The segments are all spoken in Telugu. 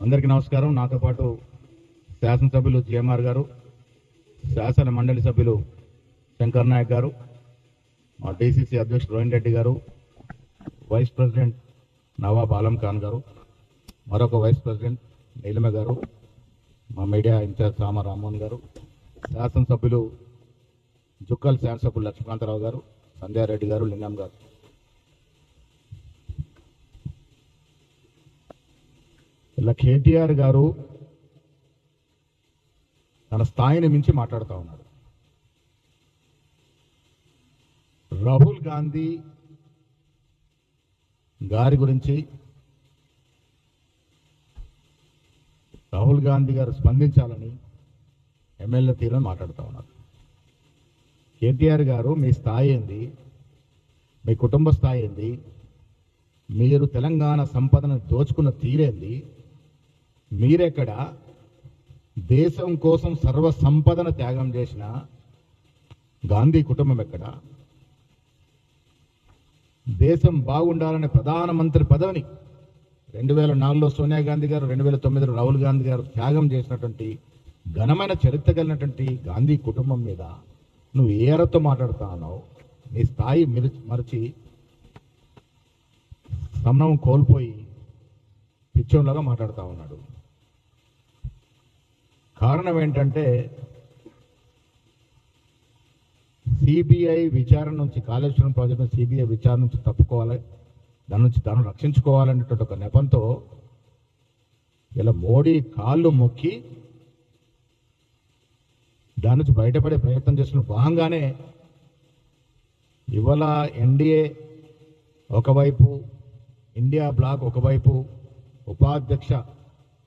అందరికీ నమస్కారం. నాతో పాటు శాసనసభ్యులు జిఎంఆర్ గారు శాసన మండలి సభ్యులు శంకర్ నాయక్ గారు మా డీసీసీ అధ్యక్షుడు రోహిన్ రెడ్డి గారు వైస్ ప్రెసిడెంట్ నవాబ్ ఆలం ఖాన్ గారు మరొక వైస్ ప్రెసిడెంట్ నీలిమ గారు మా మీడియా ఇన్ఛార్జ్ రామ రామ్మోహన్ గారు శాసనసభ్యులు జుక్కల్ శాసనసభ్యులు లక్ష్మీకాంతరావు గారు సంధ్యారెడ్డి గారు లింగం గారు. ఇలా కేటీఆర్ గారు తన స్థాయిని మించి మాట్లాడుతూ ఉన్నాడు రాహుల్ గాంధీ గారి గురించి రాహుల్ గాంధీ గారు స్పందించాలని ఎమ్మెల్యే తీరుని మాట్లాడుతూ ఉన్నారు. కేటీఆర్ గారు మీ స్థాయి ఏంది? మీ కుటుంబ స్థాయి ఏంది? మీరు తెలంగాణ సంపదను దోచుకున్న తీరేంది? మీరెక్కడ దేశం కోసం సర్వ సంపదను త్యాగం చేసిన గాంధీ కుటుంబం ఎక్కడ? దేశం బాగుండాలనే ప్రధానమంత్రి పదవిని రెండు వేల నాలుగులో సోనియా గాంధీ గారు రెండు వేల తొమ్మిదిలో రాహుల్ గాంధీ గారు త్యాగం చేసినటువంటి ఘనమైన చరిత్ర కలిగినటువంటి గాంధీ కుటుంబం మీద నువ్వు ఏ అరతో మాట్లాడుతా ఉన్నావు నీ స్థాయి మిరి- మరచి సమనం కోల్పోయి పిచ్చోన్లాగా మాట్లాడుతూ ఉన్నాడు. కారణం ఏంటంటే సిబిఐ విచారణ నుంచి కాళేశ్వరం ప్రాజెక్టు సిబిఐ విచారణ నుంచి తప్పుకోవాలి దాని నుంచి తాను రక్షించుకోవాలనేటువంటి ఒక నెపంతో ఇలా మోడీ కాళ్ళు మొక్కి దాని నుంచి బయటపడే ప్రయత్నం చేస్తున్న భాగంగానే ఇవాళ ఎన్డీఏ ఒకవైపు ఇండియా బ్లాక్ ఒకవైపు ఉపాధ్యక్ష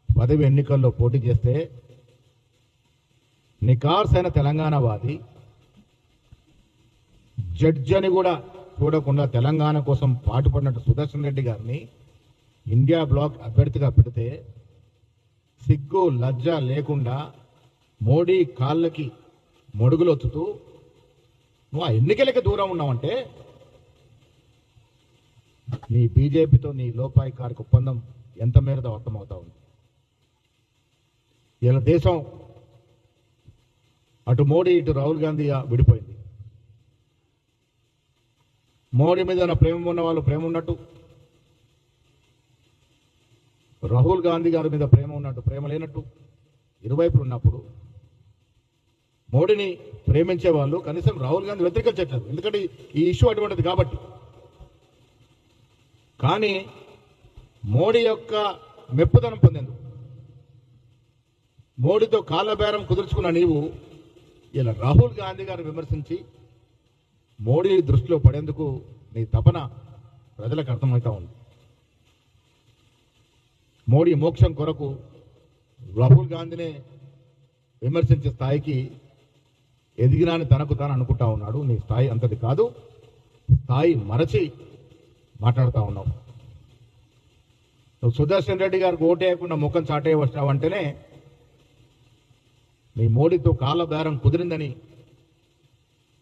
పదవి ఎన్నికల్లో పోటీ చేస్తే నికార్స్ అయిన తెలంగాణవాది జడ్జి అని కూడా చూడకుండా తెలంగాణ కోసం పాటుపడినట్టు సుదర్శన్ రెడ్డి గారిని ఇండియా బ్లాక్ అభ్యర్థిగా పెడితే సిగ్గు లజ్జ లేకుండా మోడీ కాళ్ళకి మొడుగులు వచ్చుతూ నువ్వు ఆ ఎన్నికలకి దూరం ఉన్నావంటే నీ బీజేపీతో నీ లోపాయికారికి ఒప్పందం ఎంత మేరదో అర్థమవుతా ఉంది. ఇలా దేశం అటు మోడీ ఇటు రాహుల్ గాంధీ విడిపోయింది. మోడీ మీద నా ప్రేమ ఉన్న వాళ్ళు ప్రేమ ఉన్నట్టు రాహుల్ గాంధీ గారి మీద ప్రేమ ఉన్నట్టు ప్రేమ లేనట్టు ఇరువైపులు ఉన్నప్పుడు మోడీని ప్రేమించే వాళ్ళు కనీసం రాహుల్ గాంధీ వ్యతిరేకించట్లేదు. ఎందుకంటే ఈ ఇష్యూ అటువంటిది కాబట్టి. కానీ మోడీ యొక్క మెప్పుదనం పొందేందుకు మోడీతో కాలబేరం కుదుర్చుకున్న నీవు ఇలా రాహుల్ గాంధీ గారు విమర్శించి మోడీ దృష్టిలో పడేందుకు నీ తపన ప్రజలకు అర్థమవుతా ఉంది. మోడీ మోక్షం కొరకు రాహుల్ గాంధీనే విమర్శించే స్థాయికి ఎదిగినాని తనకు తాను అనుకుంటా ఉన్నాడు. నీ స్థాయి అంతది కాదు స్థాయి మరచి మాట్లాడుతూ ఉన్నావు. నువ్వు సుదర్శన్ రెడ్డి గారికి ఓటేయకుండా ముఖం చాటే మీ మోడీతో కాళ్ళ బేరం కుదిరిందని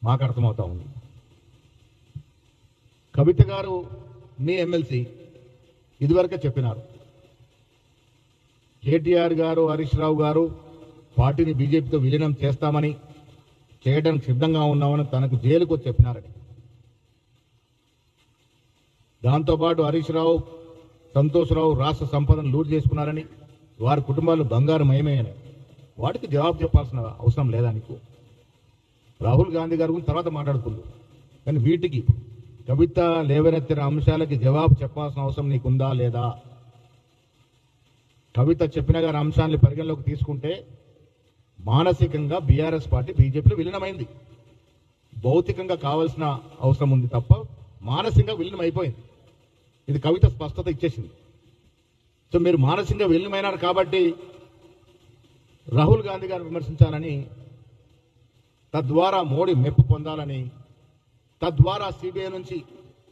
మాకు అర్థమవుతా ఉంది. కవిత గారు మీ ఎమ్మెల్సీ ఇదివరకే చెప్పినారు. కేటీఆర్ గారు హరీష్ రావు గారు పార్టీని బీజేపీతో విలీనం చేస్తామని చేయడానికి సిద్ధంగా ఉన్నామని తనకు జైలుకు చెప్పినారని. దాంతోపాటు హరీష్ రావు సంతోష్ రావు రాష్ట్ర సంపదను లూటు చేసుకున్నారని వారి కుటుంబాలు బంగారు మయమయ్యాయి. వాటికి జవాబు చెప్పాల్సిన అవసరం లేదా నీకు? రాహుల్ గాంధీ గారి గురించి తర్వాత మాట్లాడుకుందు. కానీ వీటికి కవిత లేవనెత్తిన అంశాలకి జవాబు చెప్పాల్సిన అవసరం నీకుందా లేదా? కవిత చెప్పిన గారి అంశాన్ని పరిగణలోకి తీసుకుంటే మానసికంగా బీఆర్ఎస్ పార్టీ బీజేపీలో విలీనమైంది. భౌతికంగా కావాల్సిన అవసరం ఉంది తప్ప మానసికంగా విలీనం అయిపోయింది ఇది కవిత స్పష్టత ఇచ్చేసింది. సో మీరు మానసికంగా విలీనమైనారు కాబట్టి రాహుల్ గాంధీ గారు విమర్శించాలని తద్వారా మోడీ మెప్పు పొందాలని తద్వారా సిబిఐ నుంచి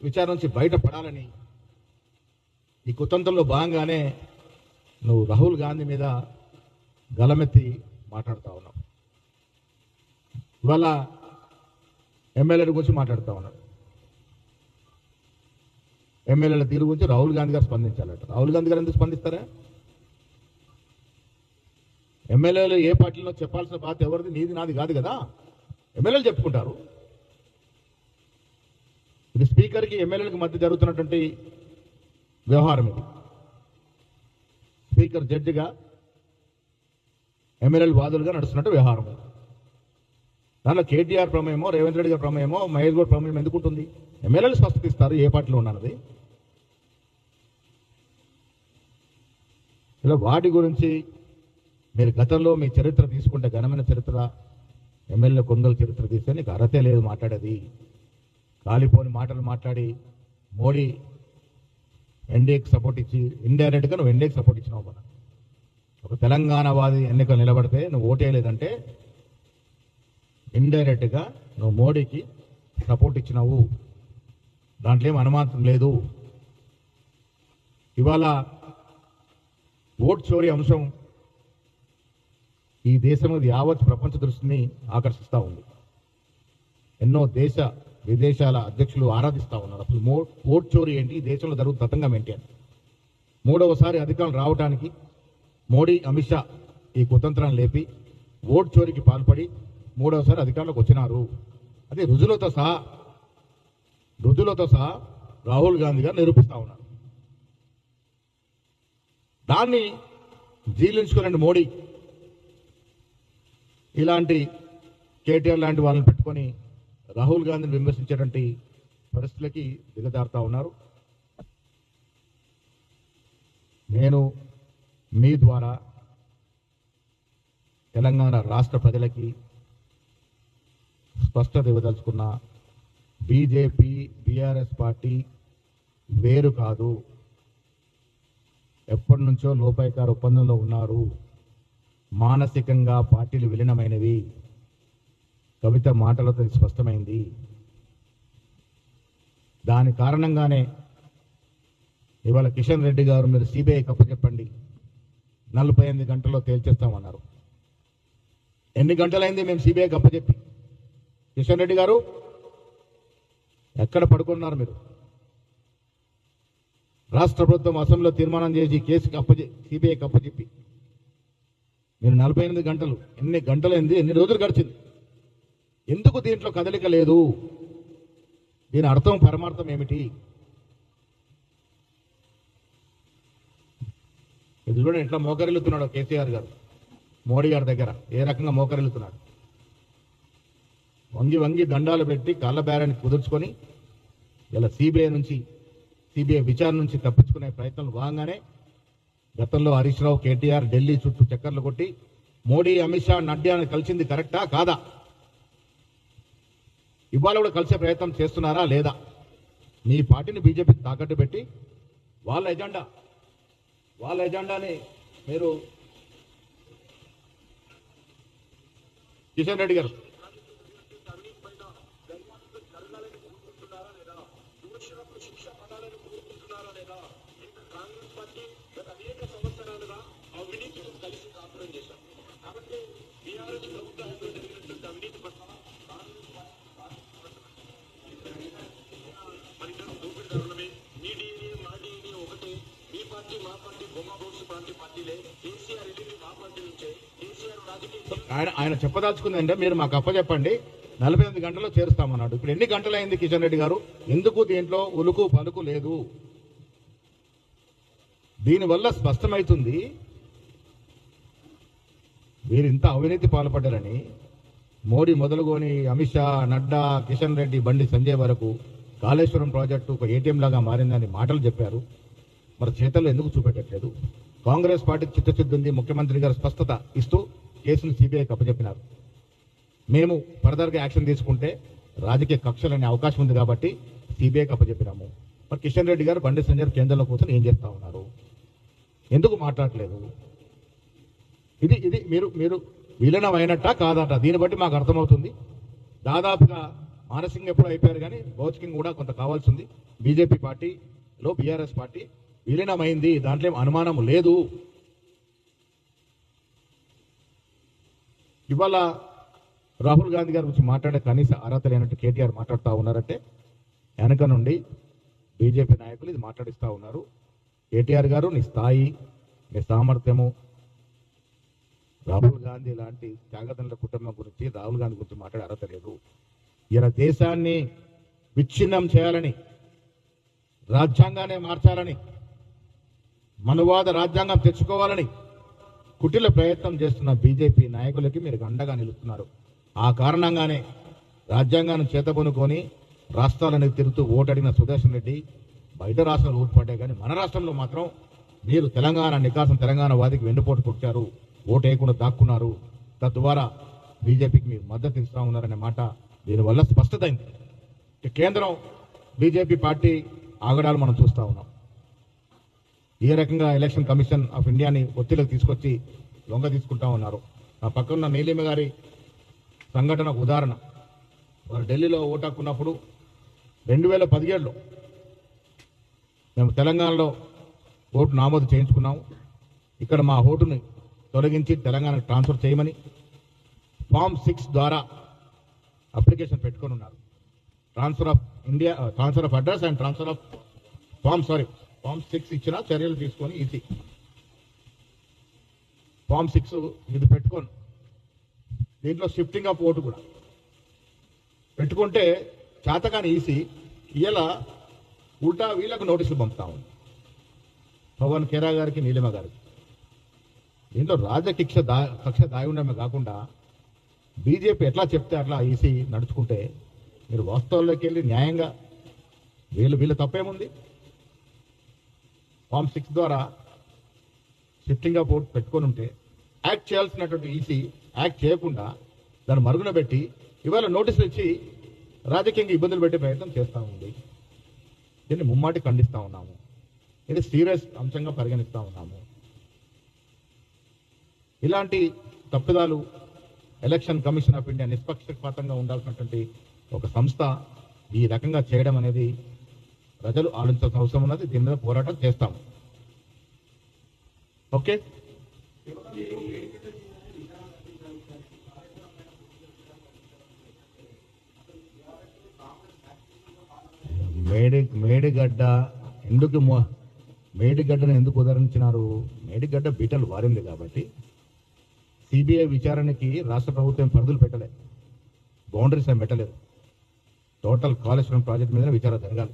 విచారణ నుంచి బయటపడాలని ఈ కుతంత్రంలో భాగంగానే నువ్వు రాహుల్ గాంధీ మీద గలమెత్తి మాట్లాడుతూ ఉన్నావు. ఇవాళ ఎమ్మెల్యేల గురించి మాట్లాడుతూ ఉన్నాడు ఎమ్మెల్యేల తీరు గురించి రాహుల్ గాంధీ గారు స్పందించాలట. రాహుల్ గాంధీ గారు ఎందుకు స్పందిస్తారా? ఎమ్మెల్యేలు ఏ పార్టీలో చెప్పాల్సిన బాధ్యత ఎవరిది? నీది నాది కాదు కదా. ఎమ్మెల్యేలు చెప్పుకుంటారు. ఇది స్పీకర్కి ఎమ్మెల్యేలకు మధ్య జరుగుతున్నటువంటి వ్యవహారం ఇది. స్పీకర్ జడ్జిగా ఎమ్మెల్యేలు వాదులుగా నడుస్తున్నట్టు వ్యవహారం దానిలో కేటీఆర్ ప్రమేయమో రేవంత్ రెడ్డి గారి ప్రమేయమో మహేష్ గౌడ్ ప్రమేయం ఎందుకుంటుంది ఎమ్మెల్యేలు స్పష్టత ఇస్తారు ఏ పార్టీలో ఉన్నది ఇలా వాటి గురించి మీరు గతంలో మీ చరిత్ర తీసుకుంటే ఘనమైన చరిత్ర ఎమ్మెల్యే కొందరు చరిత్ర తీస్తే నీకు అర్హతే లేదు మాట్లాడేది. కాలిపోని మాటలు మాట్లాడి మోడీ ఎన్డీఏకి సపోర్ట్ ఇచ్చి ఇండైరెక్ట్గా నువ్వు ఎన్డీఏకి సపోర్ట్ ఇచ్చినావు మన ఒక తెలంగాణవాది ఎన్నికలు నిలబడితే నువ్వు ఓటేయలేదంటే ఇండైరెక్ట్గా నువ్వు మోడీకి సపోర్ట్ ఇచ్చినావు. దాంట్లో ఏం అనుమానం లేదు. ఇవాళ ఓట్ చోరీ అంశం ఈ దేశం యావత్ ప్రపంచ దృష్టిని ఆకర్షిస్తూ ఉంది. ఎన్నో దేశ విదేశాల అధ్యక్షులు ఆరాధిస్తూ ఉన్నారు. అసలు మో ఓట్ చోరీ ఏంటి? దేశంలో జరుగుతున్న తతంగం ఏంటి అని. మూడవసారి అధికారం రావడానికి మోడీ అమిత్ షా ఈ కుతంత్రాన్ని లేపి ఓట్ చోరీకి పాల్పడి మూడవసారి అధికారంలోకి వచ్చినారు. అదే రుజులతో సహా రుజులతో సహా రాహుల్ గాంధీ గారు నిరూపిస్తా ఉన్నారు. దాన్ని జీర్ణించుకోలేండి మోడీ ఇలాంటి కేటీఆర్ లాంటి వాళ్ళని పెట్టుకొని రాహుల్ గాంధీని విమర్శించేటువంటి పరిస్థితులకి దిగజారుతా ఉన్నారు. నేను మీ ద్వారా తెలంగాణ రాష్ట్ర ప్రజలకి స్పష్టత ఇవ్వదలుచుకున్న బీజేపీ బీఆర్ఎస్ పార్టీ వేరు కాదు. ఎప్పటి నుంచో లోపాయకార ఒప్పందంలో ఉన్నారు. మానసికంగా పార్టీలు విలీనమైనవి. కవిత మాటలతో స్పష్టమైంది. దాని కారణంగానే ఇవాళ కిషన్ రెడ్డి గారు మీరు సిబిఐ చెప్పండి. నలభై ఎనిమిది గంటల్లో తేల్చేస్తామన్నారు. ఎన్ని గంటలైంది మేము సిబిఐ చెప్పి? కిషన్ రెడ్డి గారు ఎక్కడ పడుకున్నారు మీరు? రాష్ట్ర ప్రభుత్వం అసెంబ్లీలో తీర్మానం చేసి కేసుకి అప్పచె సిబిఐకి అప్పచెప్పి మీరు నలభై ఎనిమిది గంటలు ఎన్ని గంటలైంది ఎన్ని రోజులు గడిచింది? ఎందుకు దీంట్లో కదలిక లేదు? దీని అర్థం పరమార్థం ఏమిటి? ఇది చూడండి ఎట్లా మోకరిల్లుతున్నాడు కేసీఆర్ గారు. మోడీ గారి దగ్గర ఏ రకంగా మోకరిల్లుతున్నాడు? వంగి వంగి దండాలు పెట్టి కళ్ళ బేరాన్ని కుదుర్చుకొని ఇలా సిబిఐ నుంచి సిబిఐ విచారణ నుంచి తప్పించుకునే ప్రయత్నం భాగంగానే గతంలో హరీష్ రావు కేటీఆర్ ఢిల్లీ చుట్టూ చక్కర్లు కొట్టి మోడీ అమిత్ షా నడ్డాను కలిసింది కరెక్టా? కాదా? ఇవాళ కూడా కలిసే ప్రయత్నం చేస్తున్నారా లేదా? మీ పార్టీని బీజేపీ తాకట్టు పెట్టి వాళ్ళ ఎజెండా వాళ్ళ ఎజెండాని మీరు కిషన్ రెడ్డి గారు ఆయన ఆయన చెప్పదలుచుకుందంటే మీరు మాకు అప్పచెప్పండి. నలభై ఎనిమిది గంటల్లో చేరుస్తామన్నాడు. ఇప్పుడు ఎన్ని గంటలైంది కిషన్ రెడ్డి గారు? ఎందుకు దీంట్లో ఉలుకు పలుకు లేదు? దీనివల్ల స్పష్టమవుతుంది వీరు ఇంత అవినీతి పాల్పడ్డారని మోడీ మొదలుకొని అమిత్ షా నడ్డా కిషన్ రెడ్డి బండి సంజయ్ వరకు కాళేశ్వరం ప్రాజెక్టు ఒక ఏటీఎం లాగా మారిందని మాటలు చెప్పారు. మరి చేతల్లో ఎందుకు చూపెట్టట్లేదు? కాంగ్రెస్ పార్టీకి చిత్తశుద్ధి ఉంది ముఖ్యమంత్రి గారు స్పష్టత ఇస్తూ కేసును సిబిఐకి అప్పచెప్పినారు మేము ఫర్దర్గా యాక్షన్ తీసుకుంటే రాజకీయ కక్షలు అనే అవకాశం ఉంది కాబట్టి సిబిఐకి అప్పచెప్పినాము మరి కిషన్ రెడ్డి గారు బండి సంజయ్ కేంద్రంలో కూర్చొని ఏం చేస్తూ ఉన్నారు? ఎందుకు మాట్లాడట్లేదు? ఇది ఇది మీరు మీరు విలీనం అయినట్టా కాదట? దీన్ని బట్టి మాకు అర్థమవుతుంది. దాదాపుగా మానసికంగా ఎప్పుడు అయిపోయారు కానీ భౌతికంగా కూడా కొంత కావాల్సి ఉంది. బీజేపీ పార్టీలో బీఆర్ఎస్ పార్టీ విలీనమైంది దాంట్లో ఏం అనుమానం లేదు. ఇవాళ రాహుల్ గాంధీ గారి గురించి మాట్లాడే కనీస అర్హత లేనట్టు కేటీఆర్ మాట్లాడుతూ ఉన్నారంటే వెనక నుండి బీజేపీ నాయకులు ఇది మాట్లాడిస్తూ ఉన్నారు. కేటీఆర్ గారు నీ స్థాయి నీ సామర్థ్యము రాహుల్ గాంధీ లాంటి త్యాగదనుల కుటుంబం గురించి రాహుల్ గాంధీ గురించి మాట్లాడే అర్హత లేదు. ఇలా దేశాన్ని విచ్ఛిన్నం చేయాలని రాజ్యాంగానే మార్చాలని మనువాద రాజ్యాంగం తెచ్చుకోవాలని కుటిల ప్రయత్నం చేస్తున్న బీజేపీ నాయకులకి మీరు అండగా నిలుస్తున్నారు. ఆ కారణంగానే రాజ్యాంగాన్ని చేతపనుకొని రాష్ట్రాలను తిరుగుతూ ఓటడిగిన సుదర్శన్ రెడ్డి బయట రాష్ట్రాలు ఓటుపడ్డాయి కానీ మన రాష్ట్రంలో మాత్రం మీరు తెలంగాణ నికాసం తెలంగాణ వాదికి వెన్నుపోటు కొట్టారు ఓటు వేయకుండా దాక్కున్నారు. తద్వారా బీజేపీకి మీరు మద్దతు ఇస్తా ఉన్నారనే మాట దీనివల్ల స్పష్టతైంది. అయింది కేంద్రం బీజేపీ పార్టీ ఆగడాలు మనం చూస్తా ఉన్నాం. ఏ రకంగా ఎలక్షన్ కమిషన్ ఆఫ్ ఇండియాని ఒత్తిడికి తీసుకొచ్చి లొంగ తీసుకుంటా ఉన్నారు? నా పక్కన నీలిమ గారి సంఘటన ఉదాహరణ. వారు ఢిల్లీలో ఓటు హక్కున్నప్పుడు రెండు వేల పదిహేడులో మేము తెలంగాణలో ఓటు నామోదు చేయించుకున్నాము. ఇక్కడ మా ఓటుని తొలగించి తెలంగాణకు ట్రాన్స్ఫర్ చేయమని ఫామ్ సిక్స్ ద్వారా అప్లికేషన్ పెట్టుకొని ఉన్నారు. Transfer of India transfer of address and transfer of form sorry form six ఇచ్చిన చర్యలు తీసుకొని ఈసీ ఫామ్ సిక్స్ ఇది పెట్టుకోను. దీంట్లో షిఫ్టింగ్ ఆఫ్ ఓటు కూడా. పెట్టుకుంటే చేతకాని ఈసీ. ఇలా ఉల్టా వీళ్ళకు నోటీసులు పంపుతా ఉంది పవన్ కేరా గారికి నీలిమ గారికి. దీంట్లో రాజకీక్ష దా కక్ష దాగి కాకుండా బీజేపీ ఎట్లా చెప్తే అట్లా ఈసీ నడుచుకుంటే మీరు వాస్తవాల్లోకి వెళ్ళి న్యాయంగా వీళ్ళు వీళ్ళు తప్పేముంది? ఫామ్ సిక్స్ ద్వారా షిఫ్టింగ్ ఆఫ్ ఓట్ పెట్టుకొని ఉంటే యాక్ట్ చేయాల్సినటువంటి ఈసీ యాక్ట్ చేయకుండా దాన్ని మరుగున పెట్టి ఇవాళ నోటీసులు ఇచ్చి రాజకీయంగా ఇబ్బందులు పెట్టే ప్రయత్నం చేస్తూ ఉంది. దీన్ని ముమ్మాటి ఖండిస్తూ ఉన్నాము. ఇది సీరియస్ అంశంగా పరిగణిస్తూ ఉన్నాము. ఇలాంటి తప్పిదాలు ఎలక్షన్ కమిషన్ ఆఫ్ ఇండియా నిష్పక్షపాతంగా ఉండాల్సినటువంటి ఒక సంస్థ ఈ రకంగా చేయడం అనేది ప్రజలు ఆలోచించాల్సిన అవసరం ఉన్నది దీని మీద పోరాటం చేస్తాం ఓకే? మేడి మేడిగడ్డ ఎందుకు మేడిగడ్డను ఎందుకు ఉదరించినారు మేడిగడ్డ బీటలు వారింది కాబట్టి సిబిఐ విచారణకి రాష్ట్ర ప్రభుత్వం పరిధులు పెట్టలేదు బౌండరీస్ ఏం పెట్టలేదు. టోటల్ కాళేశ్వరం ప్రాజెక్ట్ మీద విచారణ జరగాలి.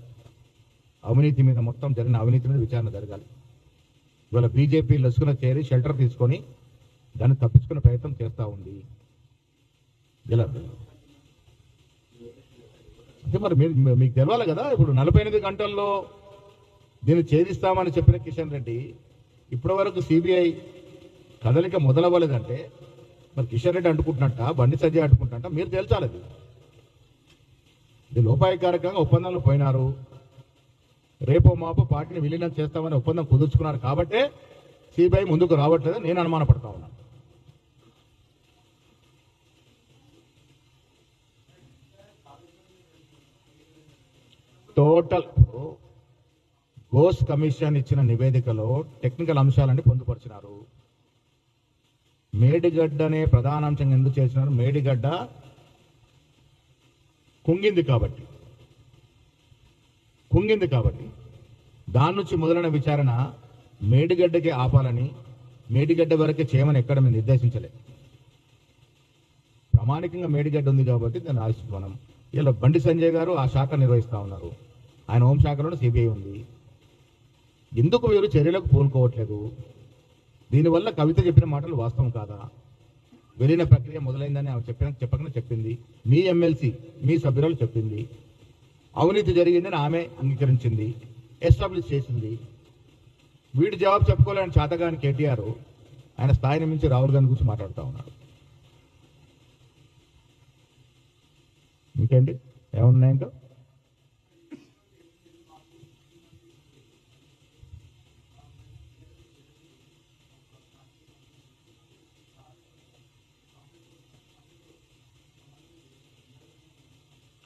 అవినీతి మీద మొత్తం జరిగిన అవినీతి మీద విచారణ జరగాలి. ఇవాళ బీజేపీ లసుకున చేరి షెల్టర్ తీసుకొని దాన్ని తప్పించుకునే ప్రయత్నం చేస్తూ ఉంది. ఇలా. అంటే మరి మీరు మీ- మీకు తెలవాలి కదా? ఇప్పుడు నలభై ఎనిమిది గంటల్లో దీన్ని ఛేదిస్తామని చెప్పిన కిషన్ రెడ్డి ఇప్పటి వరకు సిబిఐ కదలిక మొదలవ్వలేదంటే మరి కిషన్ రెడ్డి అంటుకుంటున్నట్ట బండి సంజయ్ అంటుకుంటున్నట్ట మీరు తేల్చాలి అది. ఇది లోపాయకారకంగా ఒప్పందంలో పోయినారు. రేపో మాపు పార్టీని విలీనం చేస్తామని ఒప్పందం కుదుర్చుకున్నారు కాబట్టే సిబిఐ ముందుకు రావట్లేదు నేను అనుమానపడతా ఉన్నాను టోటల్ గోస్ కమిషన్ ఇచ్చిన నివేదికలో టెక్నికల్ అంశాలన్నీ పొందుపరిచినారు. మేడిగడ్డ అనే ప్రధాన అంశం ఎందుకు చేసినారు? మేడిగడ్డ కుంగింది కాబట్టి. కుంగింది కాబట్టి దాని నుంచి మొదలైన విచారణ మేడిగడ్డకి ఆపాలని మేడిగడ్డ వరకే చేయమని ఎక్కడ మేము నిర్దేశించలే. ప్రామాణికంగా మేడిగడ్డ ఉంది కాబట్టి దాన్ని ఆలోచిస్తున్నాం ఇలా బండి సంజయ్ గారు ఆ శాఖ నిర్వహిస్తా ఉన్నారు. ఆయన హోంశాఖలో సిబిఐ ఉంది. ఎందుకు వీరు చర్యలకు పూనుకోవట్లేదు? దీనివల్ల కవిత చెప్పిన మాటలు వాస్తవం కాదా? వెళ్ళిన ప్రక్రియ మొదలైందని ఆమె చెప్పిన చెప్పకనే చెప్పింది. మీ ఎమ్మెల్సీ మీ సభ్యురాలు చెప్పింది. అవినీతి జరిగిందని ఆమె అంగీకరించింది ఎస్టాబ్లిష్ చేసింది. వీడి జవాబు చెప్పుకోలేని చేతగాని కేటీఆర్ ఆయన స్థాయిని మించి రాహుల్ గాంధీ గురించి మాట్లాడుతూ ఉన్నాడు. ఇంకేంటి? ఏమున్నాయి ఇంకా?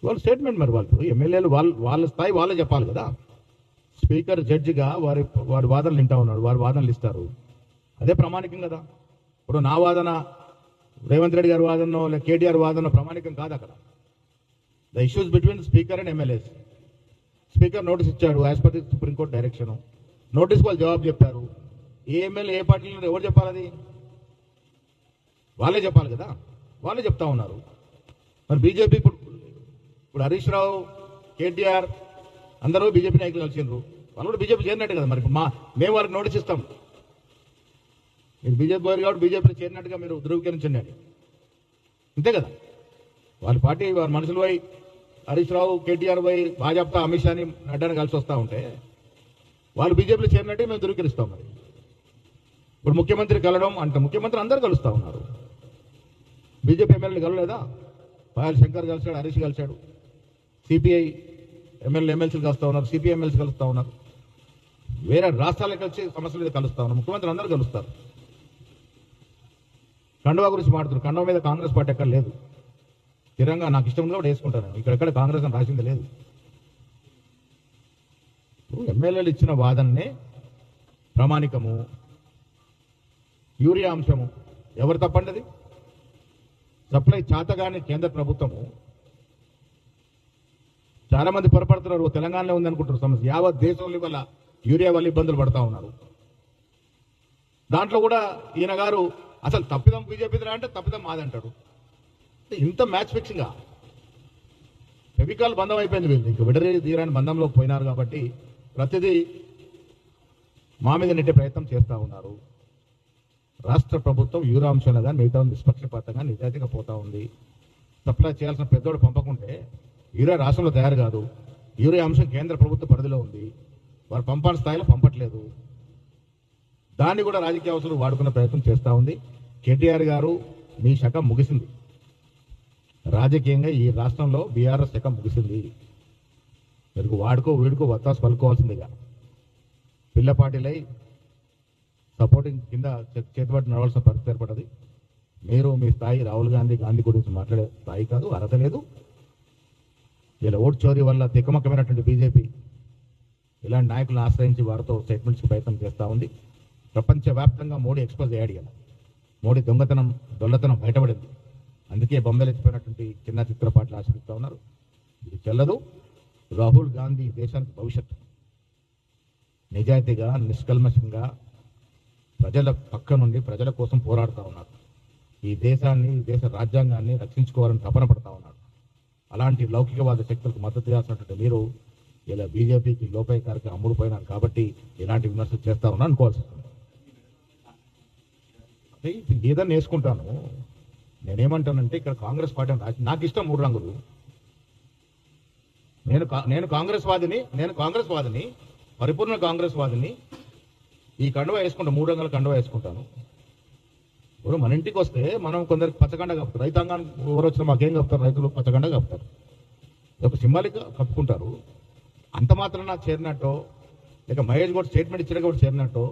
వాళ్ళ స్టేట్మెంట్ మరి వాళ్ళు. ఎమ్మెల్యేలు వాళ్ళ వాళ్ళ స్థాయి వాళ్ళే చెప్పాలి కదా. స్పీకర్ జడ్జిగా వారి వారి వాదనలు వింటా ఉన్నాడు. వారి వాదనలు ఇస్తారు. అదే ప్రామాణికం కదా. ఇప్పుడు నా వాదన రేవంత్ రెడ్డి గారి వాదన లేక కేటీఆర్ వాదన ప్రామాణికం కాదు అక్కడ. The issues between speaker and MLAs speaker notice ఇచ్చాడు as per the supreme court direction notice వాళ్ళు జవాబు చెప్పారు. ఏ ఎమ్మెల్యే ఏ పార్టీలో ఎవరు చెప్పాలి అది? వాళ్ళే చెప్పాలి కదా. వాళ్ళే చెప్తా ఉన్నారు. మరి బీజేపీ ఇప్పుడు ఇప్పుడు హరీష్ రావు కేటీఆర్ అందరూ బీజేపీ నాయకులు కలిసిండ్రు. వాళ్ళు కూడా బీజేపీ చేరినట్టు కదా మరి. మా మేము వారికి నోటీస్ ఇస్తాం. మీరు బీజేపీ పోయారు కాబట్టి బీజేపీలో చేరినట్టుగా మీరు ధృవీకరించండి అంతే కదా? వాళ్ళ పార్టీ వారి మనుషులు పోయి హరీష్ రావు కేటీఆర్ పోయి భాజపా అమిత్ షాని నడ్డాని కలిసి వస్తూ ఉంటే వాళ్ళు బీజేపీలో చేరినట్టే మేము ధృవీకరిస్తాం మరి. ఇప్పుడు ముఖ్యమంత్రి కలవడం అంటే. ముఖ్యమంత్రి అందరూ కలుస్తూ ఉన్నారు. బీజేపీ ఎమ్మెల్యేలు కలవలేదా పాయల్ శంకర్ కలిశాడు హరీష్ కలిశాడు. సిపిఐ ఎమ్మెల్యే ఎమ్మెల్సీలు కలుస్తూ ఉన్నారు సిపిఐ ఎమ్మెల్సీ కలుస్తూ ఉన్నారు. వేరే రాష్ట్రాలకు వచ్చి సమస్యల మీద కలుస్తూ ఉన్నారు. ముఖ్యమంత్రి అందరూ కలుస్తారు. కండువా గురించి మాట్లాడుతున్నారు. కండువా మీద కాంగ్రెస్ పార్టీ ఎక్కడ లేదు. స్థిరంగా నాకు ఇష్టం కూడా వేసుకుంటాను ఇక్కడెక్కడ కాంగ్రెస్ అని రాసింది లేదు. ఎమ్మెల్యేలు ఇచ్చిన వాదననే ప్రామాణికము యూరియా అంశము. ఎవరు తప్పండి సప్లై చాతగాని కేంద్ర ప్రభుత్వము చాలా మంది పొరపడుతున్నారు తెలంగాణలో ఉందనుకుంటారు సమస్య. యావత్ దేశంలో వల్ల యూరియా వల్ల ఇబ్బందులు పడతా ఉన్నారు. దాంట్లో కూడా ఈయన గారు అసలు తప్పిదం బీజేపీదిరా అంటే తప్పిదం మాదంటాడు. ఇంత మ్యాచ్ ఫిక్సింగా. ఫెవికాల్ బంధం అయిపోయింది వీళ్ళు ఇంక విడరీ తీరాని బంధంలోకి పోయినారు కాబట్టి ప్రతిదీ మా మీద నెట్టే ప్రయత్నం చేస్తూ ఉన్నారు. రాష్ట్ర ప్రభుత్వం యూరాంశంలో కానీ మిగతా నిష్పక్షపాతంగా నిజాయితీగా పోతా ఉంది. సప్లై చేయాల్సిన పెద్దోడు పంపకుంటే యూరియా రాష్ట్రంలో తయారు కాదు. యూరియా అంశం కేంద్ర ప్రభుత్వ పరిధిలో ఉంది. వారు పంపాల్సిన స్థాయిలో పంపట్లేదు. దాన్ని కూడా రాజకీయ అవసరం వాడుకునే ప్రయత్నం చేస్తూ ఉంది. కేటీఆర్ గారు మీ శకం ముగిసింది. రాజకీయంగా ఈ రాష్ట్రంలో బీఆర్ఎస్ శకం ముగిసింది. మీరు వాడుకో వీడుకో వత్తాసు పలుకోవాల్సిందిగా. పిల్లపాటిలై సపోర్టింగ్ కింద చే- చేతిపట్టి నడవలసిన పరిస్థితి ఏర్పడది మీరు మీ స్థాయి రాహుల్ గాంధీ గాంధీ గురించి మాట్లాడే స్థాయి కాదు అర్హత లేదు. ఇలా ఓట్ చోరీ వల్ల తికమకమైనటువంటి బీజేపీ ఇలాంటి నాయకులను ఆశ్రయించి వారితో స్టేట్మెంట్స్ ప్రయత్నం చేస్తూ ఉంది. ప్రపంచవ్యాప్తంగా మోడీ ఎక్స్పోజ్ అయ్యాడు ఇలా మోడీ దొంగతనం దొల్లతనం బయటపడింది. అందుకే బొమ్మలు ఎత్తిపోయినటువంటి చిన్న చిత్రపాట్లు ఆశ్రయిస్తూ ఉన్నారు. ఇది చెల్లదు. రాహుల్ గాంధీ దేశానికి భవిష్యత్తు. నిజాయితీగా నిష్కల్మషంగా ప్రజల పక్క నుండి ప్రజల కోసం పోరాడుతూ ఉన్నారు. ఈ దేశాన్ని దేశ రాజ్యాంగాన్ని రక్షించుకోవాలని తపన పడతా ఉన్నారు. అలాంటి లౌకికవాద శక్తులకు మద్దతు చేస్తున్నటువంటి మీరు ఇలా బీజేపీకి లోపాయకారికి అమ్ముడుపోయినారు కాబట్టి ఇలాంటి విమర్శలు చేస్తా ఉన్నా అనుకోవాల్సి వస్తుంది. ఏదన్నా వేసుకుంటాను. నేనేమంటానంటే ఇక్కడ కాంగ్రెస్ పార్టీ అని నాకు ఇష్టం మూడు రంగులు. నేను కా- నేను కాంగ్రెస్ వాదిని నేను కాంగ్రెస్ వాదిని పరిపూర్ణ కాంగ్రెస్ వాదిని ఈ కండువా వేసుకుంటాను మూడు రంగుల కండువా వేసుకుంటాను. ఇప్పుడు మన ఇంటికి వస్తే మనం కొందరికి పచ్చగండ కప్పుతారు. రైతాంగానికి ఎవరు వచ్చినా మాకేం కప్తారు రైతులు పచ్చగండ కప్పుతారు. ఒక సింబాలిక్ కప్పుకుంటారు. అంత మాత్రం నాకు చేరినట్టు లేక మహేష్ కూడా స్టేట్మెంట్ ఇచ్చిన కూడా చేరినట్టు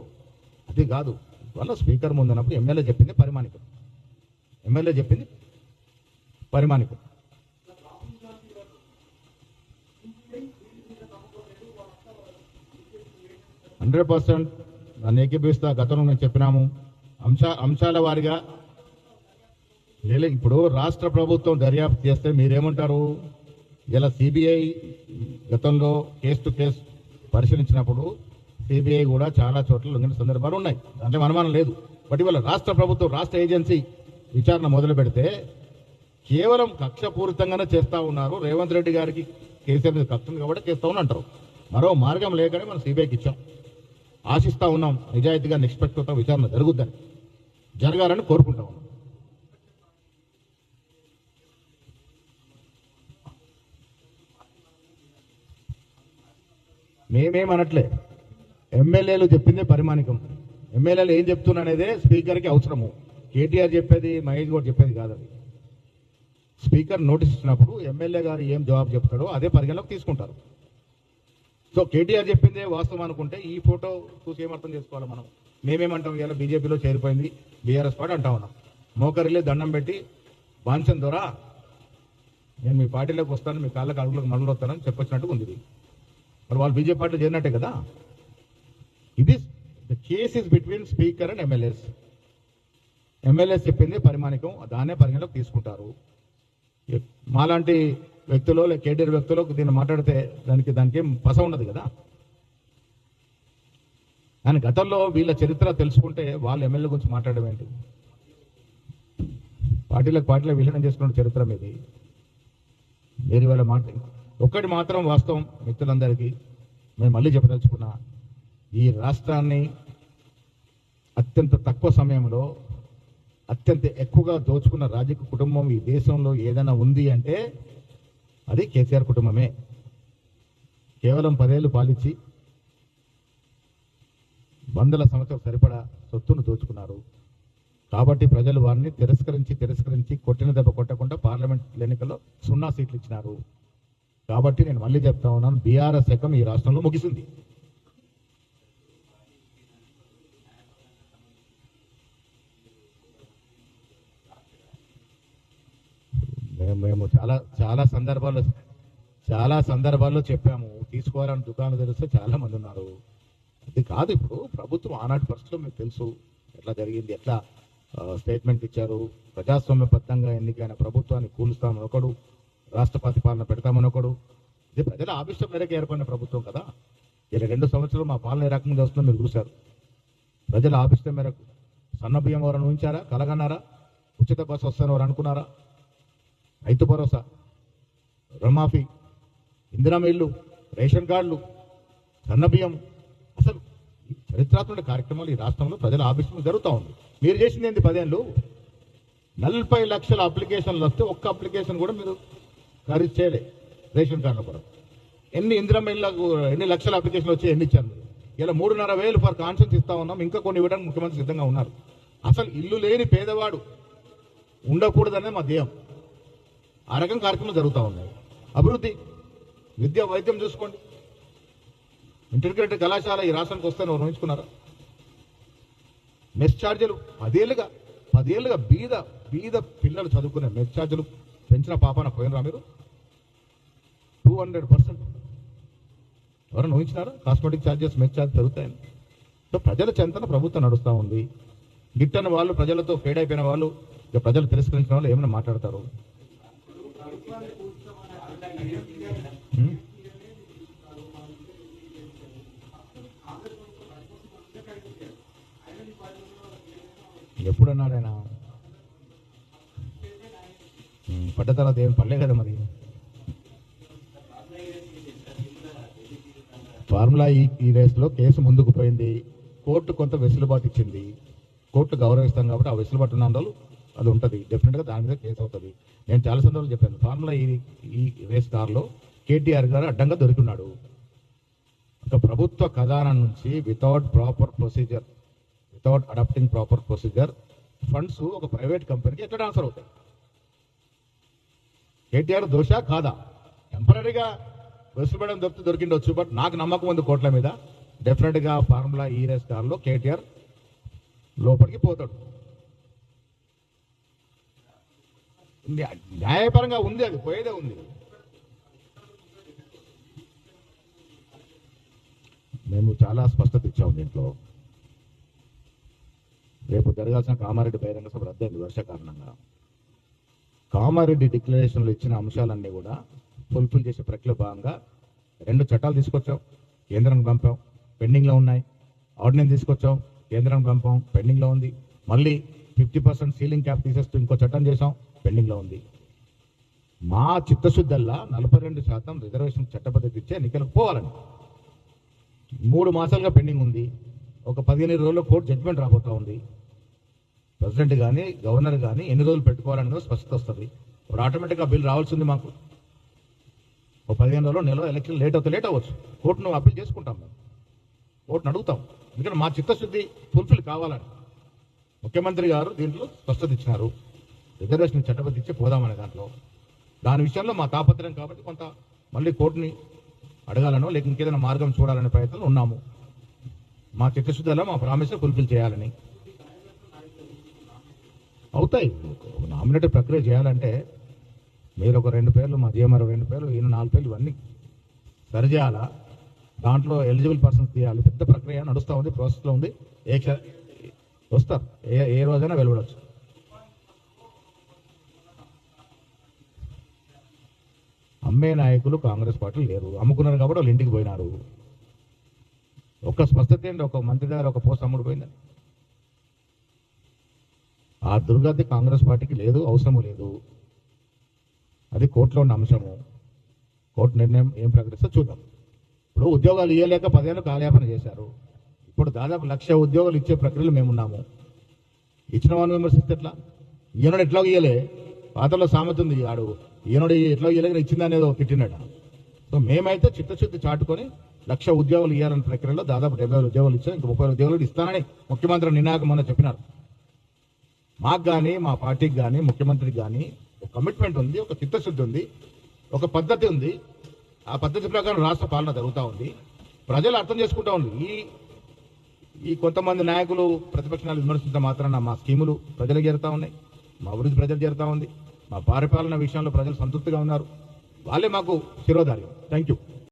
అది కాదు. వాళ్ళ స్పీకర్ ముందున్నప్పుడు ఎమ్మెల్యే చెప్పింది పరిమాణికం ఎమ్మెల్యే చెప్పింది పరిమాణికం హండ్రెడ్ పర్సెంట్ నన్ను ఏకీభవిస్తా గతంలో నేను చెప్పినాము. అంశ అంశాల వారిగా. లేదు ఇప్పుడు రాష్ట్ర ప్రభుత్వం దర్యాప్తు చేస్తే మీరేమంటారు? ఇలా సిబిఐ గతంలో కేసు టు కేసు పరిశీలించినప్పుడు సిబిఐ కూడా చాలా చోట్ల లొంగిన సందర్భాలు ఉన్నాయి. అంటే అనుమానం లేదు. బట్ ఇవాళ రాష్ట్ర ప్రభుత్వం రాష్ట్ర ఏజెన్సీ విచారణ మొదలు పెడితే కేవలం కక్షపూరితంగానే చేస్తూ ఉన్నారు. రేవంత్ రెడ్డి గారికి కేసీఆర్ మీద కక్షను కాబట్టి చేస్తూ ఉన్నా అంటారు. మరో మార్గం లేకనే మనం సిబిఐకి ఇచ్చాం. ఆశిస్తా ఉన్నాం. నిజాయితీగా నిష్పక్షత విచారణ జరుగుద్దని. జరగాలని కోరుకుంటాం మేమేమనట్లే ఎమ్మెల్యేలు చెప్పిందే పరిమాణికం. ఎమ్మెల్యేలు ఏం చెప్తున్నానేదే స్పీకర్కి అవసరము. కేటీఆర్ చెప్పేది మహేష్ గౌడ్ చెప్పేది కాదది. స్పీకర్ నోటీస్ ఇచ్చినప్పుడు ఎమ్మెల్యే గారు ఏం జవాబు చెప్తాడో అదే పరిగణలోకి తీసుకుంటారు. సో కేటీఆర్ చెప్పిందే వాస్తవం అనుకుంటే ఈ ఫోటో చూసి ఏమర్థం చేసుకోవాలి మనం? మేమేమంటాం ఇవాళ బీజేపీలో చేరిపోయింది బీఆర్ఎస్ పార్టీ అంటా ఉన్నాం. మోకరిలే దండం పెట్టి బాన్సన్ ద్వారా నేను మీ పార్టీలోకి వస్తాను మీ కాళ్ళకి అడుగులకు మరలు వస్తానని చెప్పొచ్చినట్టు ఉంది ఇది. మరి వాళ్ళు బీజేపీ పార్టీలో చేరినట్టే కదా? ఇది the case is between speaker and MLAs MLAs చెప్పింది పరిమాణికం దాన్నే పరిగణలోకి తీసుకుంటారు. మాలాంటి వ్యక్తులు లేక కేటీఆర్ వ్యక్తులు దీన్ని మాట్లాడితే దానికి దానికి పస ఉండదు కదా? కానీ గతంలో వీళ్ళ చరిత్ర తెలుసుకుంటే వాళ్ళ ఎమ్మెల్యే గురించి మాట్లాడడం ఏంటి? పార్టీలకు పార్టీలో విలీనం చేసుకున్న చరిత్ర మీది. మీరు ఇవాళ మాట ఒక్కటి మాత్రం వాస్తవం మిత్రులందరికీ మేము మళ్ళీ చెప్పదలుచుకున్నా. ఈ రాష్ట్రాన్ని అత్యంత తక్కువ సమయంలో అత్యంత ఎక్కువగా దోచుకున్న రాజకీయ కుటుంబం ఈ దేశంలో ఏదైనా ఉంది అంటే అది కేసీఆర్ కుటుంబమే. కేవలం పదేళ్ళు పాలించి వందల సంవత్సరాలు సరిపడా సొత్తును దోచుకున్నారు. కాబట్టి ప్రజలు వారిని తిరస్కరించి తిరస్కరించి కొట్టిన దెబ్బ కొట్టకుండా పార్లమెంట్ ఎన్నికల్లో సున్నా సీట్లు ఇచ్చినారు. కాబట్టి నేను మళ్ళీ చెప్తా ఉన్నాను బీఆర్ఎస్ శకం ఈ రాష్ట్రంలో ముగిసింది. మేము మేము చాలా చాలా సందర్భాల్లో చాలా సందర్భాల్లో చెప్పాము తీసుకోవాలని దుకాణాలు తెలిస్తే చాలా మంది ఉన్నారు. అది కాదు ఇప్పుడు ప్రభుత్వం ఆనాటి పరిస్థితుల్లో మీకు తెలుసు ఎట్లా జరిగింది ఎట్లా స్టేట్మెంట్ ఇచ్చారు. ప్రజాస్వామ్యబద్ధంగా ఎన్నికైన ప్రభుత్వాన్ని కూలుస్తామని ఒకడు రాష్ట్రపతి పాలన పెడతామని ఒకడు. ఇది ప్రజల ఆవిష్టం మేరకు ఏర్పడిన ప్రభుత్వం కదా. ఇలా రెండు సంవత్సరాలు మా పాలన ఏ రకంగా చేస్తుందో మీరు చూశారు. ప్రజల ఆవిష్టం మేరకు సన్న బియ్యం ఎవరైనా ఊహించారా కలగన్నారా? ఉచిత బస్సు వస్తాను వారు అనుకున్నారా? రైతు భరోసా రుణమాఫీ ఇందిరామ ఇల్లు రేషన్ కార్డులు సన్న బియ్యం చరిత్రాత్మక కార్యక్రమాలు ఈ రాష్ట్రంలో ప్రజల ఆవిష్కరణ జరుగుతూ ఉంది. మీరు చేసింది ఏంటి పదేళ్ళు? నలభై లక్షల అప్లికేషన్లు వస్తే ఒక్క అప్లికేషన్ కూడా మీరు ఖరీదు చేయలే రేషన్ కార్డుల కొరకు. ఎన్ని ఇందిరమ్మ ఇళ్ళకు ఎన్ని లక్షల అప్లికేషన్లు వచ్చి ఎన్ని ఇచ్చారు? ఇలా మూడున్నర వేలు ఫర్ కాన్షన్స్ ఇస్తా ఉన్నాం ఇంకా కొన్ని ఇవ్వడానికి ముఖ్యమంత్రి సిద్ధంగా ఉన్నారు. అసలు ఇల్లు లేని పేదవాడు ఉండకూడదనే మా ధ్యేయం. ఆ రకం కార్యక్రమాలు జరుగుతూ ఉన్నాయి. అభివృద్ధి విద్య వైద్యం చూసుకోండి. ఇంటర్గ్రేటెడ్ కళాశాల ఈ రాష్ట్రానికి వస్తే నువ్వు ఊహించుకున్నారా? మెస్ ఛార్జీలు పదేళ్ళుగా పదేళ్ళుగా బీద బీద పిల్లలు చదువుకునే మెస్ ఛార్జీలు పెంచిన పాపాన పోయినరా మీరు? Two hundred percent. ఎవరైనా ఊహించినారా? కాస్మెటిక్ ఛార్జెస్ మెస్ ఛార్జ్ పెరుగుతాయని? సో ప్రజల చెంతన ప్రభుత్వం నడుస్తూ ఉంది. గిట్టని వాళ్ళు ప్రజలతో ఫేడ్ అయిపోయిన వాళ్ళు ఇక ప్రజలు తిరస్కరించిన వాళ్ళు ఏమైనా మాట్లాడతారు? ఎప్పుడు అన్నాడు ఆయన పడ్డ తర్వాత ఏం పడలే కదా మరి. ఫార్ములా ఈ ఈ రేస్లో కేసు ముందుకు పోయింది. కోర్టు కొంత వెసులుబాటు ఇచ్చింది. కోర్టు గౌరవిస్తాం కాబట్టి ఆ వెసులుబాటు ఉన్న రోజులు అది ఉంటుంది. డెఫినెట్గా దాని మీద కేసు అవుతుంది. నేను చాలా సందర్భాలు చెప్పాను. ఫార్ములా ఈ ఈ రేస్ దారిలో కేటీఆర్ గారు అడ్డంగా దొరికినాడు. ఒక ప్రభుత్వ ఖజానా నుంచి without proper procedure without adapting proper procedure funds ఒక ప్రైవేట్ కంపెనీకి ఎట్లా ట్రాన్స్ఫర్ అవుతాయి? కేటీఆర్ దోష కాదా? టెంపరీగా వెసులుబడడం దొరికి దొరికిండొచ్చు బట్ నాకు నమ్మకం ఉంది కోట్ల మీద. డెఫినెట్గా ఫార్ములా ఈ రేస్ కార్లో కేటీఆర్ లోపలికి పోతాడు. న్యాయపరంగా ఉంది అది పోయేదే ఉంది. మేము చాలా స్పష్టత ఇచ్చాము దీంట్లో. రేపు జరగాల్సిన కామారెడ్డి బహిరంగ సభ రద్దయింది వర్ష కారణంగా. కామారెడ్డి డిక్లరేషన్లో ఇచ్చిన అంశాలన్నీ కూడా ఫుల్ఫిల్ చేసే ప్రక్రియ భాగంగా రెండు చట్టాలు తీసుకొచ్చాం. కేంద్రానికి పంపాం. పెండింగ్లో ఉన్నాయి. ఆర్డినెన్స్ తీసుకొచ్చాం. కేంద్రానికి పంపాం. పెండింగ్లో ఉంది. మళ్ళీ ఫిఫ్టీ పర్సెంట్ సీలింగ్ క్యాప్ తీసేస్తూ ఇంకో చట్టం చేసాం పెండింగ్లో ఉంది. మా చిత్తశుద్ధల్లా నలభై రెండు శాతం రిజర్వేషన్ చట్టబద్ధత ఇచ్చే ఎన్నికలకు పోవాలని. మూడు మాసాలుగా పెండింగ్ ఉంది. ఒక పదిహేను రోజుల్లో కోర్టు జడ్జిమెంట్ రాబోతా ఉంది. ప్రెసిడెంట్ కానీ గవర్నర్ కానీ ఎన్ని రోజులు పెట్టుకోవాలనేది స్పష్టత వస్తుంది. ఇప్పుడు ఆటోమేటిక్గా బిల్ రావాల్సింది మాకు. ఒక పదిహేను రోజులు నెల ఎలక్షన్ లేట్ అవుతే లేట్ అవ్వచ్చు. కోర్టును అప్పీల్ చేసుకుంటాం మేము. కోర్టును అడుగుతాం. ఎందుకంటే మా చిత్తశుద్ధి ఫుల్ఫిల్ కావాలని. ముఖ్యమంత్రి గారు దీంట్లో స్పష్టత ఇచ్చినారు. రిజర్వేషన్ చట్టబద్ధి ఇచ్చి పోదామనే దాంట్లో. దాని విషయంలో మా తాపత్రయం కాబట్టి కొంత మళ్ళీ కోర్టుని అడగాలనో లేక ఇంకేదైనా మార్గం చూడాలనే ప్రయత్నంలో ఉన్నాము. మా చిత్తశుద్ధిలో మా ప్రామిస్ ఫుల్ఫిల్ చేయాలని. అవుతాయి. నామినేట్ ప్రక్రియ చేయాలంటే మీరు ఒక రెండు పేర్లు మా జిఎంఆర్ రెండు పేర్లు ఈయన నాలుగు పేర్లు ఇవన్నీ సరిచేయాలా దాంట్లో ఎలిజిబుల్ పర్సన్స్ తీయాలి. పెద్ద ప్రక్రియ నడుస్తూ ఉంది ప్రాసెస్లో ఉంది. ఏ వస్తారు. ఏ ఏ రోజైనా వెలువడవచ్చు అమ్మే నాయకులు కాంగ్రెస్ పార్టీ లేరు. అమ్ముకున్నారు కాబట్టి వాళ్ళు ఇంటికి పోయినారు. ఒక్క స్పష్టత ఏంటి? ఒక మంత్రి గారు ఒక పోస్ట్ అమ్ముడు పోయిందని ఆ దుర్గతి కాంగ్రెస్ పార్టీకి లేదు అవసరము లేదు. అది కోర్టులో ఉన్న అంశము. కోర్టు నిర్ణయం ఏం ప్రకటిస్తే చూద్దాం. ఇప్పుడు ఉద్యోగాలు ఇవ్వలేక పదేళ్ళు కాలయాపన చేశారు. ఇప్పుడు దాదాపు లక్ష ఉద్యోగాలు ఇచ్చే ప్రక్రియలో మేమున్నాము ఇచ్చిన వాడిని విమర్శిస్తే ఎట్లా? ఈయనడు ఎట్లా ఇయ్యలే? పాత్రలో సామెత ఉంది ఆడు. ఈయనడు ఎట్లా ఇయ్యలేక ఇచ్చింది తిట్టినట సో మేమైతే చిత్తశుద్ధి చాటుకొని లక్ష ఉద్యోగాలు ఇవ్వాలనే ప్రక్రియలో దాదాపు డెబ్బై ఉద్యోగాలు ఇచ్చారు ఇంకా ముప్పై ఉద్యోగాలు ఇస్తానని ముఖ్యమంత్రి నినాయకం మొన్న చెప్పినారు. మాకు కానీ మా పార్టీకి కానీ ముఖ్యమంత్రికి కానీ ఒక కమిట్మెంట్ ఉంది ఒక చిత్తశుద్ధి ఉంది ఒక పద్ధతి ఉంది. ఆ పద్ధతి ప్రకారం రాష్ట్ర పాలన జరుగుతూ ఉంది. ప్రజలు అర్థం చేసుకుంటా ఉంది. ఈ ఈ కొంతమంది నాయకులు ప్రతిపక్షాలు విమర్శించడం మాత్రాన మా స్కీములు ప్రజలకు చేరుతా ఉన్నాయి. మా అభివృద్ధి ప్రజలు చేరుతా ఉంది. మా పరిపాలన విషయంలో ప్రజలు సంతృప్తిగా ఉన్నారు. వాళ్ళే మాకు శిరోధార్యం. Thank you